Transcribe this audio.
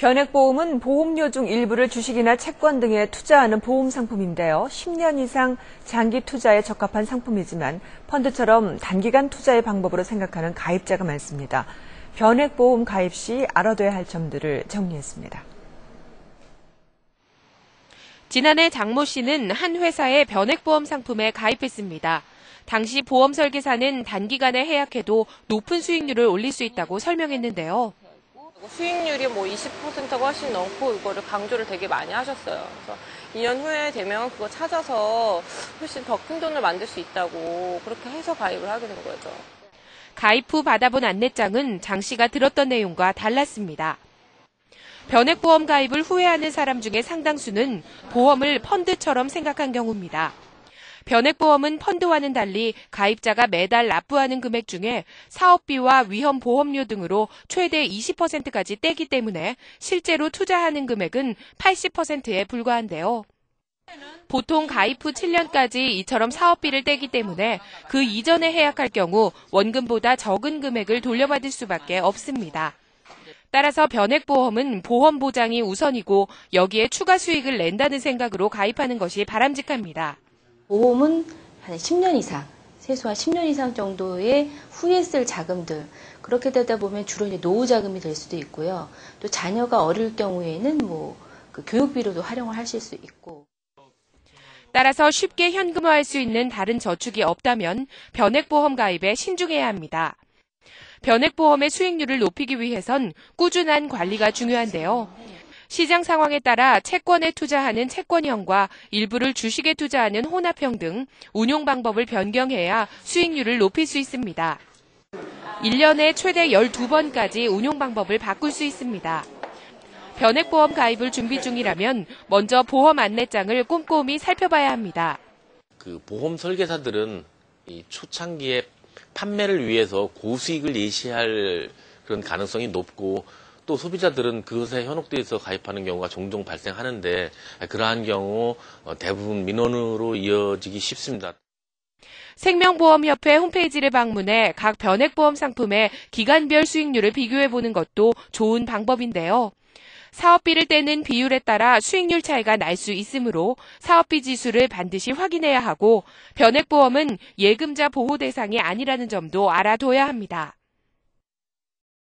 변액보험은 보험료 중 일부를 주식이나 채권 등에 투자하는 보험 상품인데요. 10년 이상 장기 투자에 적합한 상품이지만 펀드처럼 단기간 투자의 방법으로 생각하는 가입자가 많습니다. 변액보험 가입 시 알아둬야 할 점들을 정리했습니다. 지난해 장모 씨는 한 회사의 변액보험 상품에 가입했습니다. 당시 보험 설계사는 단기간에 해약해도 높은 수익률을 올릴 수 있다고 설명했는데요. 수익률이 뭐 20%가 훨씬 넘고 이거를 강조를 되게 많이 하셨어요. 그래서 2년 후에 되면 그거 찾아서 훨씬 더 큰 돈을 만들 수 있다고 그렇게 해서 가입을 하게 된 거죠. 가입 후 받아본 안내장은 장 씨가 들었던 내용과 달랐습니다. 변액보험 가입을 후회하는 사람 중에 상당수는 보험을 펀드처럼 생각한 경우입니다. 변액보험은 펀드와는 달리 가입자가 매달 납부하는 금액 중에 사업비와 위험보험료 등으로 최대 20%까지 떼기 때문에 실제로 투자하는 금액은 80%에 불과한데요. 보통 가입 후 7년까지 이처럼 사업비를 떼기 때문에 그 이전에 해약할 경우 원금보다 적은 금액을 돌려받을 수밖에 없습니다. 따라서 변액보험은 보험 보장이 우선이고 여기에 추가 수익을 낸다는 생각으로 가입하는 것이 바람직합니다. 보험은 한 10년 이상, 세수한 10년 이상 정도의 후에 쓸 자금들 그렇게 되다 보면 주로 이제 노후 자금이 될 수도 있고요. 또 자녀가 어릴 경우에는 뭐 그 교육비로도 활용을 하실 수 있고. 따라서 쉽게 현금화할 수 있는 다른 저축이 없다면 변액보험 가입에 신중해야 합니다. 변액보험의 수익률을 높이기 위해선 꾸준한 관리가 중요한데요. 시장 상황에 따라 채권에 투자하는 채권형과 일부를 주식에 투자하는 혼합형 등 운용 방법을 변경해야 수익률을 높일 수 있습니다. 1년에 최대 12번까지 운용 방법을 바꿀 수 있습니다. 변액보험 가입을 준비 중이라면 먼저 보험 안내장을 꼼꼼히 살펴봐야 합니다. 그 보험 설계사들은 이 초창기에 판매를 위해서 고수익을 예시할 그런 가능성이 높고 또 소비자들은 그것에 현혹돼서 가입하는 경우가 종종 발생하는데 그러한 경우 어, 대부분 민원으로 이어지기 쉽습니다. 생명보험협회 홈페이지를 방문해 각 변액보험 상품의 기간별 수익률을 비교해 보는 것도 좋은 방법인데요. 사업비를 떼는 비율에 따라 수익률 차이가 날 수 있으므로 사업비 지수를 반드시 확인해야 하고 변액보험은 예금자 보호 대상이 아니라는 점도 알아둬야 합니다.